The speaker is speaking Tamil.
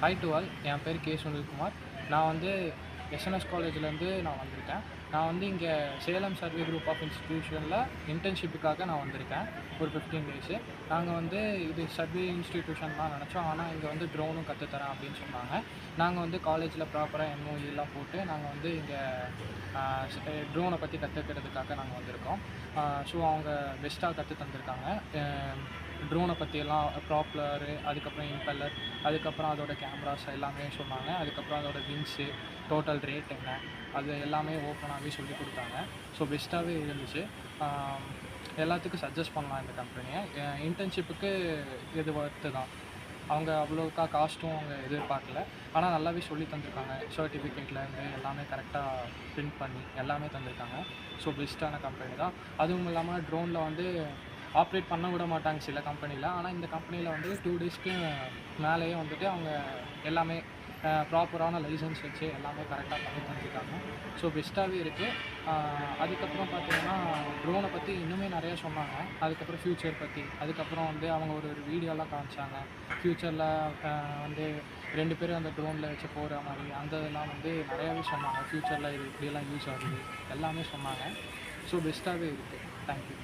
ஹாய் டு ஆல் என் பேர் கே சுனில்குமார். நான் வந்து எஸ்என்எஸ் காலேஜ்லேருந்து நான் வந்திருக்கேன். நான் வந்து இங்கே சேலம் சர்வே குரூப் ஆஃப் இன்ஸ்டிடியூஷனில் இன்டர்ன்ஷிப்புக்காக நான் வந்திருக்கேன். ஒரு ஃபிஃப்டீன் டேஸு நாங்கள் வந்து இது சர்வே இன்ஸ்டிடியூஷன் தான் நினச்சோம். ஆனால் இங்கே வந்து ட்ரோனும் கற்றுத்தரேன் அப்படின்னு சொன்னாங்க. நாங்கள் வந்து காலேஜில் ப்ராப்பராக எம்ஓஇலாம் போட்டு நாங்கள் வந்து இங்கே ட்ரோனை பற்றி கற்றுக்கிறதுக்காக நாங்கள் வந்திருக்கோம். ஸோ அவங்க பெஸ்ட்டாக கற்று தந்திருக்காங்க ட்ரோனை பற்றியெல்லாம் ப்ராப்ளரு அதுக்கப்புறம் இம்பெல்லர் அதுக்கப்புறம் அதோட கேமராஸ் எல்லாமே சொன்னாங்க. அதுக்கப்புறம் அதோட விங்ஸு டோட்டல் ரேட் என்ன அது எல்லாமே ஓப்பனாகவே சொல்லி கொடுத்தாங்க. ஸோ பெஸ்ட்டாகவே இருந்துச்சு. எல்லாத்துக்கும் சஜஸ்ட் பண்ணலாம் இந்த கம்பெனியை இன்டர்ன்ஷிப்புக்கு இது ஒர்த்து தான். அவங்க அவ்வளோக்கா காஸ்ட்டும் அவங்க எதிர்பார்க்கல. ஆனால் நல்லாவே சொல்லி தந்திருக்காங்க. சர்டிஃபிகேட்லேருந்து எல்லாமே கரெக்டாக பிரிண்ட் பண்ணி எல்லாமே தந்திருக்காங்க. ஸோ பெஸ்ட்டான கம்பெனி தான். அதுவும் இல்லாமல் ட்ரோனில் வந்து ஆப்ரேட் பண்ண விட மாட்டாங்க சில கம்பெனியில் ஆனால் இந்த கம்பெனியில் வந்து டூ டேஸ்க்கு மேலேயே வந்துட்டு அவங்க எல்லாமே ப்ராப்பரான லைசன்ஸ் வச்சு எல்லாமே கரெக்டாக பண்ணி தந்துருக்காங்க. ஸோ பெஸ்ட்டாகவே இருக்குது அதுக்கப்புறம் பார்த்தீங்கன்னா ட்ரோனை பற்றி இன்னுமே நிறையா சொன்னாங்க. அதுக்கப்புறம் ஃப்யூச்சர் பற்றி அதுக்கப்புறம் வந்து அவங்க ஒரு ஒரு வீடியோலாம் காமிச்சாங்க. ஃப்யூச்சரில் வந்து ரெண்டு பேரும் அந்த ட்ரோனில் வச்சு போகிற மாதிரி அந்த இதெல்லாம் வந்து நிறையாவே சொன்னாங்க. ஃப்யூச்சரில் இது இப்படியெல்லாம் யூஸ் ஆகுது. எல்லாமே சொன்னாங்க. ஸோ பெஸ்ட்டாகவே இருக்குது தேங்க்யூ